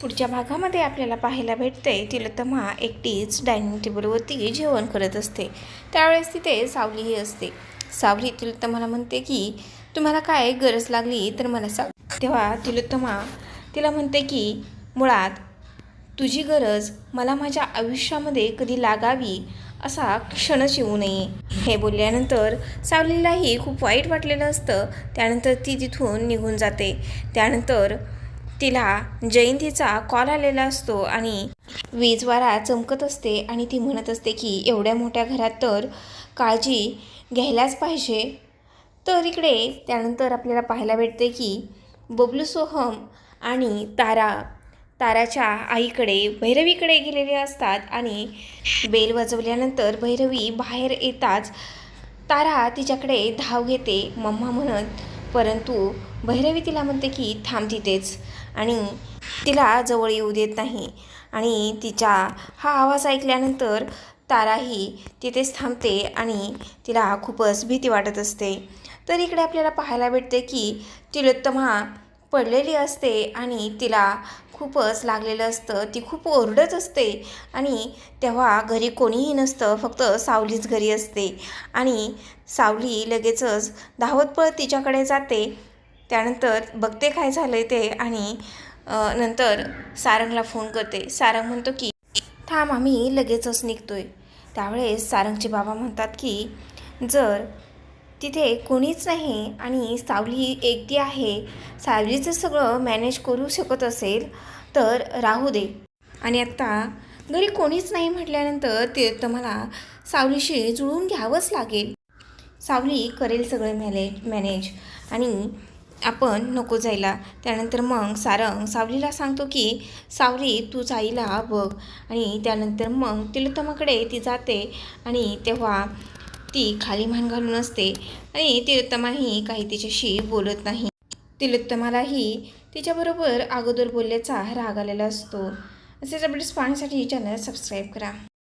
पुढच्या भागामध्ये आपल्याला पाहायला भेटते. तिलोत्तमा एकटीच डायनिंग टेबलवरती जेवण करत असते. त्यावेळेस तिथे सावलीही असते. सावली तिलोत्तमाला म्हणते की तुम्हाला काय गरज लागली तर मला सांग. तेव्हा तिलोत्तमा तिला म्हणते की मुळात तुझी गरज मला माझ्या आयुष्यामध्ये कधी लागावी असा क्षणच येऊ नये. हे बोलल्यानंतर सावलीलाही खूप वाईट वाटलेलं असतं. त्यानंतर ती तिथून निघून जाते. त्यानंतर तिला जयंतीचा कॉल आलेला असतो आणि वीजवारा चमकत असते आणि ती म्हणत असते की एवढ्या मोठ्या घरात तर काळजी घ्यायलाच पाहिजे. तर इकडे त्यानंतर आपल्याला पाहायला भेटते की बबलू सोहम आणि तारा ताराच्या आईकडे भैरवीकडे गेलेले असतात आणि बेल वाजवल्यानंतर भैरवी बाहेर येताच तारा तिच्याकडे धाव घेते. मम्मा म्हणत परंतु भैरवी तिला म्हणते की थांब तिथेच. आणि तिला जवळ येऊ देत नाही. आणि तिच्या हा आवाज ऐकल्यानंतर ताराही तिथेच थांबते आणि तिला खूपच भीती वाटत असते. तर इकडे आपल्याला पाहायला भेटते की तिलोत्तमा पडलेली असते आणि तिला खूपच लागलेलं असतं. ती खूप ओरडत असते आणि तेव्हा घरी कोणीही नसतं फक्त सावलीच घरी असते. आणि सावली लगेचच धावत पळत तिच्याकडे जाते. त्यानंतर बघते काय झालं ते आणि नंतर सारंगला फोन करते. सारंग म्हणतो की थांब आम्ही लगेचच निघतोय. त्यावेळेस सारंगचे बाबा म्हणतात की जर तिथे कोणीच नाही आणि सावली एकटी आहे. सावलीचं सगळं मॅनेज करू शकत असेल तर राहू दे. आणि आत्ता घरी कोणीच नाही म्हटल्यानंतर ते तर मला सावलीशी जुळून घ्यावंच लागेल. सावली करेल सगळं मॅनेज मॅनेज आणि आपण नको जायला. त्यानंतर मग सारंग सावलीला सांगतो की सावली तू आईला बघ. आणि त्यानंतर मग तिलोत्तमाकडे ती जाते. आणि तेव्हा ती खाली मान घालून असते आणि तिलोत्तमाही काही तिच्याशी बोलत नाही. तिलोत्तमालाही तिच्याबरोबर अगोदर बोलल्याचा राग आलेला असतो. असेच अपडेट्स पाहण्यासाठी चॅनल सबस्क्राईब करा.